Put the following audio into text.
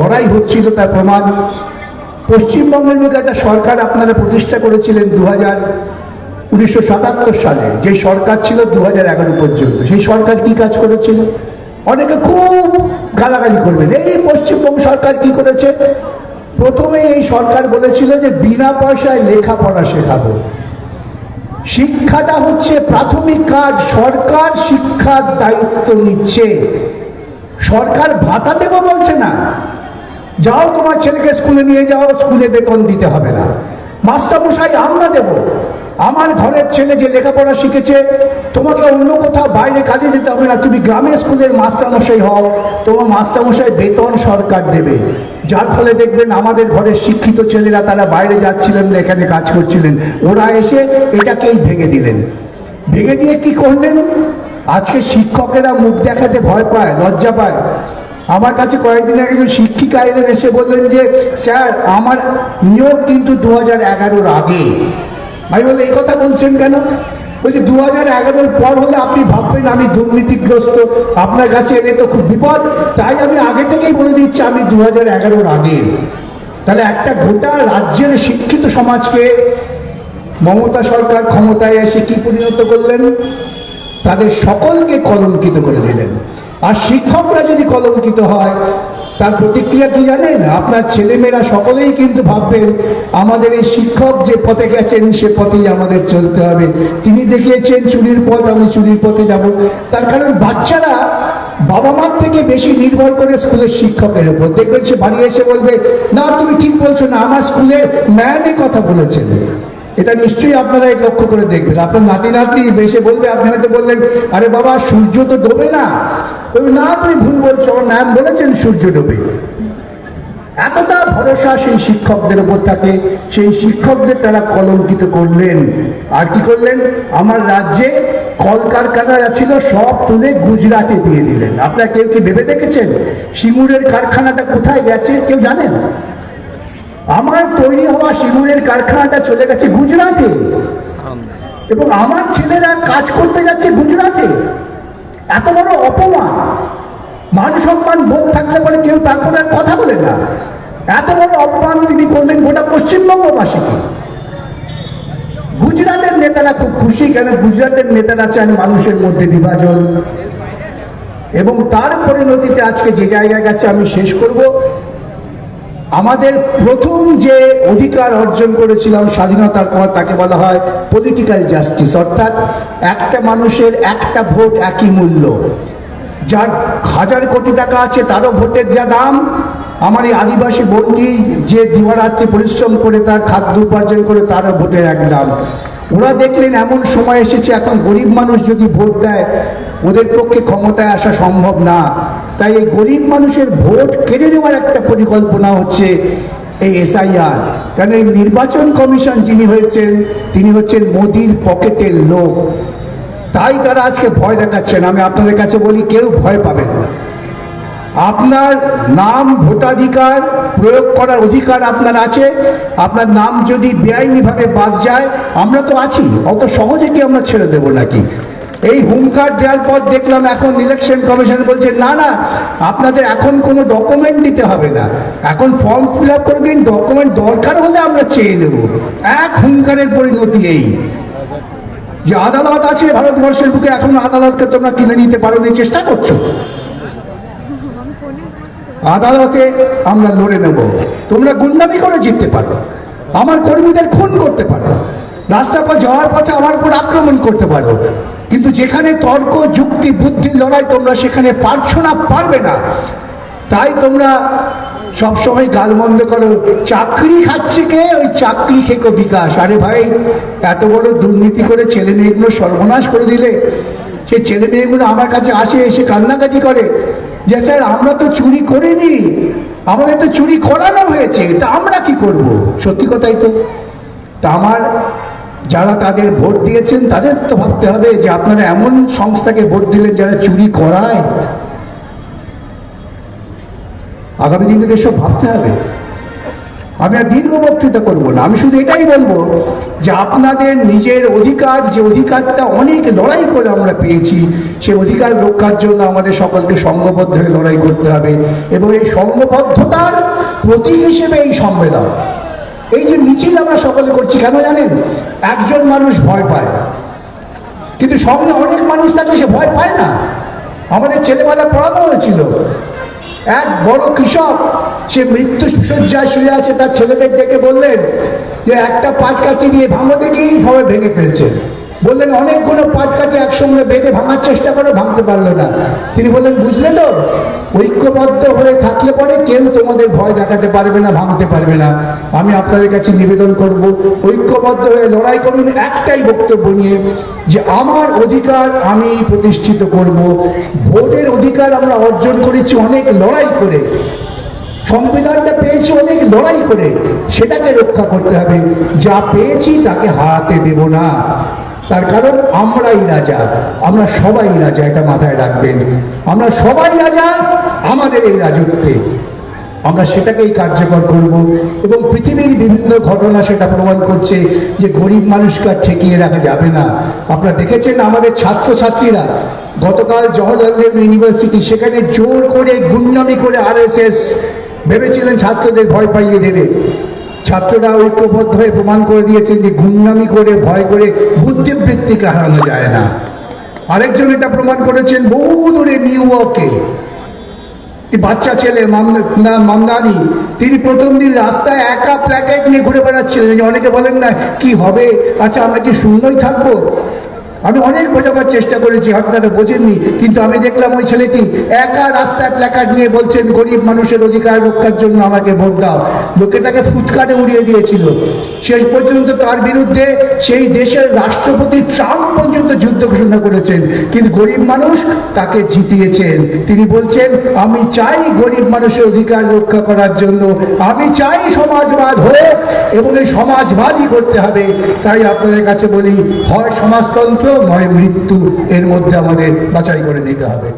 লড়াই হচ্ছিল তার প্রমাণ। পশ্চিমবঙ্গের মধ্যে একটা সরকার আপনারা প্রতিষ্ঠা করেছিলেন দু হাজার উনিশশো সালে। যে সরকার ছিল দু হাজার এগারো পর্যন্ত। সেই সরকার কি কাজ করেছিল? অনেকে খুব গালাগালি করবেন। এই পশ্চিমবঙ্গ সরকার কি করেছে? প্রথমে এই সরকার বলেছিল যে বিনা পয়সায় লেখাপড়া শেখাবো। শিক্ষাটা হচ্ছে প্রাথমিক কাজ। সরকার শিক্ষার দায়িত্ব নিচ্ছে। সরকার ভাতা দেবো বলছে না। যাও তোমার ছেলেকে স্কুলে নিয়ে যাও, স্কুলে বেতন দিতে হবে না। মাস্টারমশাই, আমরা দেব। আমার ঘরের ছেলে যে লেখাপড়া শিখেছে, তোমাকে অন্য কোথাও বাইরে কাজে যেতে হবে না। তুমি গ্রামের স্কুলের মাস্টারমশাই হও, তোমার মাস্টারমশাই বেতন সরকার দেবে। যার ফলে দেখবেন আমাদের ঘরের শিক্ষিত ছেলেরা তারা বাইরে যাচ্ছিলেন না, এখানে কাজ করছিলেন। ওরা এসে এটাকেই ভেঙে দিলেন। ভেঙে দিয়ে কি করলেন? আজকে শিক্ষকেরা মুখ দেখাতে ভয় পায়, লজ্জা পায়। আমার কাছে কয়েকদিন আগে একজন শিক্ষিকা এলেন, এসে বললেন যে, স্যার, আমার নিয়োগ কিন্তু দু হাজার এগারোর আগে। আমি বলে এই কথা বলছেন কেন? বলছি দু হাজার এগারোর পর হলে আপনি ভাববেন আমি দুর্নীতিগ্রস্ত। আপনার কাছে এলে তো খুব বিপদ। তাই আমি আগে থেকেই বলে দিচ্ছি, আমি দু হাজার এগারোর আগে। তাহলে একটা গোটা রাজ্যের শিক্ষিত সমাজকে মমতা সরকার ক্ষমতায় এসে কি পরিণত করলেন? তাদের সকলকে কলঙ্কিত করে দিলেন। আর শিক্ষকরা যদি কলঙ্কিত হয়, তার প্রতিক্রিয়া কি জানেন? আপনার ছেলেমেয়েরা সকলেই কিন্তু ভাববেন, আমাদের এই শিক্ষক যে পথে গেছেন, সে পথেই আমাদের চলতে হবে। তিনি দেখিয়েছেন, চুরির পথ, আমি চুরির পথে যাব। তার কারণ বাচ্চারা বাবা মার থেকে বেশি নির্ভর করে স্কুলের শিক্ষকের উপর। দেখবেন সে বাড়ি এসে বলবে, না, তুমি ঠিক বলছো না, আমার স্কুলের ম্যামই কথা বলেছেন। এটা নিশ্চয়ই আপনারা এই লক্ষ্য করে দেখবেন। আপনার নাতি নাতি বেশে বলবে আপনি হয়তো বললেন, আরে বাবা, সূর্য তো ডোবে না। না তুমি ভুল বলছো আমার ম্যাম বলেছেন সূর্য ডোবে। এতটা ভরসা সেই শিক্ষকদের উপর থাকে। সেই শিক্ষকদের তারা কলঙ্কিত করলেন। আর কি করলেন? আমার রাজ্যে কলকারখানা ছিল, সব তুলে গুজরাটে দিয়ে দিলেন। আপনারা কেউ কি ভেবে দেখেছেন? সিঙ্গুরের কারখানাটা কোথায় গেছে? কেউ জানেন? আমার তৈরি হওয়া সিঙ্গুরের কারখানাটা চলে গেছে গুজরাটে। এবং আমার ছেলেরা কাজ করতে যাচ্ছে গুজরাটে। এত বড় অপমান। মান সম্মান বোধ থাকলে পরে কেউ, তারপরে কথা বলে না। এত বড় অপমান তিনি করলেন গোটা পশ্চিমবঙ্গবাসীকে। গুজরাটের নেতারা খুব খুশি, কেন গুজরাটের নেতারা চান মানুষের মধ্যে বিভাজন। এবং তার পরিণতিতে আজকে যে জায়গায় গেছে আমি শেষ করব। আমাদের প্রথম যে অধিকার অর্জন করেছিলাম স্বাধীনতার পর তাকে বলা হয় পলিটিক্যাল জাস্টিস অর্থাৎ একটা মানুষের একটা ভোট একই মূল্য। যার হাজার কোটি টাকা আছে, তারও ভোটের যা দাম, আমার এই আদিবাসী বোনটি যে দিবারাত্রি পরিশ্রম করে, তার খাদ্য উপার্জন করে, তারও ভোটের এক দাম। ওরা দেখলেন এমন সময় এসেছে, এখন গরিব মানুষ যদি ভোট দেয়, ওদের পক্ষে ক্ষমতায় আসা সম্ভব না। তাই এই গরিব মানুষের ভোট কেড়ে নেওয়ার একটা পরিকল্পনা হচ্ছে এই এসআইআর কারণ এই নির্বাচন কমিশন যিনি হয়েছেন, তিনি হচ্ছেন মোদির পকেটের লোক। তাই তারা আজকে ভয় দেখাচ্ছেন। আমি আপনাদের কাছে বলি, কেউ ভয় পাবেন না। আপনার নাম ভোটাধিকার প্রয়োগ করার অধিকার আপনার আছে। আপনার নাম যদি বেআইনিভাবে বাদ যায়, আমরা তো আছি। অত সহজে কি আমরা ছেড়ে দেব নাকি? এই হুঙ্কার দেওয়ার পর দেখলাম এখন ইলেকশন কমিশন বলছে, না না, আপনাদের এখন কোনো ডকুমেন্ট দিতে হবে না। এখন ফর্ম ফিল আপ করে দিন ডকুমেন্ট দরকার হলে আমরা চেয়ে নেব। এক হুঙ্কারের পরিণতি এই। যে আদালত আছে ভারতবর্ষের বুকে, এখন আদালতকে তোমরা কিনে নিতে পারো চেষ্টা করছ। আদালতে আমরা লড়ে নেব। তোমরা গুন্ডামি করে জিততে পারো। আমার কর্মীদের খুন করতে পারো। রাস্তার পর যাওয়ার পথে আমার উপর আক্রমণ করতে পারো। কিন্তু যেখানে তর্ক, যুক্তি বুদ্ধির লড়াই তোমরা সেখানে পারছ না, পারবে না। তাই তোমরা সবসময় গাল বন্ধ করো। চাকরি খাচ্ছে কে? ওই চাকরি খেকো বিকাশ। আরে ভাই, এত বড় দুর্নীতি করে ছেলে মেয়েগুলো সর্বনাশ করে দিলে। সেই ছেলে মেয়েগুলো আমার কাছে আসে, এসে কান্নাকাটি করে। যে স্যার, আমরা তো চুরি করিনি। আমাদের তো চুরি করানো হয়েছে। তা আমরা কি করব? সত্যি কথাই তো। তা আমার যারা তাদের ভোট দিয়েছেন, তাদের তো ভাবতে হবে যে আপনারা এমন সংস্থাকে ভোট দিলেন যারা চুরি করায়। আগামী দিনে তো এসব ভাবতে হবে। আমি আর দীর্ঘ বক্তৃতা করব না। আমি শুধু এটাই বলব যে আপনাদের নিজের অধিকার, যে অধিকারটা অনেক লড়াই করে আমরা পেয়েছি সেই অধিকার রক্ষার জন্য আমাদের সকলকে সংঘবদ্ধ হয়ে লড়াই করতে হবে। এবং এই সংঘবদ্ধতার প্রতীক হিসেবে এই সম্মেলন। এই যে মিছিল আমরা সকলে করছি, কেন জানেন? একজন মানুষ ভয় পায়। কিন্তু সঙ্গে অনেক মানুষ থাকে, সে ভয় পায় না। আমাদের ছেলেবেলা পড়ানো হয়েছিল, এক বড় কৃষক, সে মৃত্যু শয্যায় শুয়ে আছে, তার ছেলেদের ডেকে বললেন যে, একটা পাট কাটি দিয়ে ভাঙো দেখেই সবাই ভেঙে ফেলছে। বললেন, অনেকগুলো পাট কাঠি একসঙ্গে বেঁধে ভাঙার চেষ্টা করে, ভাঙতে পারল না। তিনি বললেন, বুঝলে তো, ঐক্যবদ্ধ হয়ে থাকলে পরে কেউ তোমাদের ভয় দেখাতে পারবে না, ভাঙতে পারবে না। আমি আপনাদের কাছে নিবেদন করব, ঐক্যবদ্ধ হয়ে লড়াই করুন, একটাই বক্তব্য নিয়ে, যে আমার অধিকার আমি প্রতিষ্ঠিত করব। ভোটের অধিকার আমরা অর্জন করেছি অনেক লড়াই করে। সংবিধানটা পেয়েছি অনেক লড়াই করে। সেটাকে রক্ষা করতে হবে। যা পেয়েছি তাকে হারাতে দেব না। তার কারণ আমরাই রাজা। আমরা সবাই রাজা, এটা মাথায় রাখবেন। আমরা সবাই রাজা, আমাদের এই রাজত্বে। আমরা সেটাকেই কার্যকর করব এবং পৃথিবীর বিভিন্ন ঘটনা সেটা প্রমাণ করছে যে গরিব মানুষকে আর ঠেকিয়ে রাখা যাবে না। আপনারা দেখেছেন আমাদের ছাত্রছাত্রীরা, গতকাল জওয়াহরলাল নেহরু ইউনিভার্সিটি, সেখানে জোর করে গুন্ডামি করে আরএসএস ভেবেছিলেন ছাত্রদের ভয় পাইয়ে দেবে। ছাত্ররা ঐক্যবদ্ধ হয়ে প্রমাণ করে দিয়েছেন যে গুমনামি করে, ভয় করে বুদ্ধিবৃত্তিকে হারানো যায় না। আরেকজন এটা প্রমাণ করেছেন বহু দূরে নিউ ইয়র্কে। বাচ্চা ছেলে মামদানি তিনি প্রথম দিন রাস্তায় একা প্ল্যাকেট নিয়ে ঘুরে বেড়াচ্ছিলেন। অনেকে বলেন না, কি হবে? আচ্ছা আমরা কি শূন্যই থাকব? আমি অনেক বোঝাবার চেষ্টা করেছি, হয়তো বোঝেননি, কিন্তু আমি দেখলাম ওই ছেলেটি একা রাস্তায় প্ল্যাকার্ড নিয়ে বলছেন, গরিব মানুষের অধিকার রক্ষার জন্য আমাকে ভোট দাও। লোকে তাকে ফুটকাটে উড়িয়ে দিয়েছিল। শেষ পর্যন্ত তার বিরুদ্ধে সেই দেশের রাষ্ট্রপতি ট্রাম্প পর্যন্ত যুদ্ধ ঘোষণা করেছেন, কিন্তু গরিব মানুষ তাকে জিতিয়েছেন। তিনি বলছেন, আমি চাই গরিব মানুষের অধিকার রক্ষা করার জন্য। আমি চাই সমাজবাদ হোক এবং এই সমাজবাদই করতে হবে। তাই আপনাদের কাছে বলি, হয় সমাজতন্ত্র নয় মৃত্যু এর মধ্যে আমাদের বাছাই করে নিতে হবে।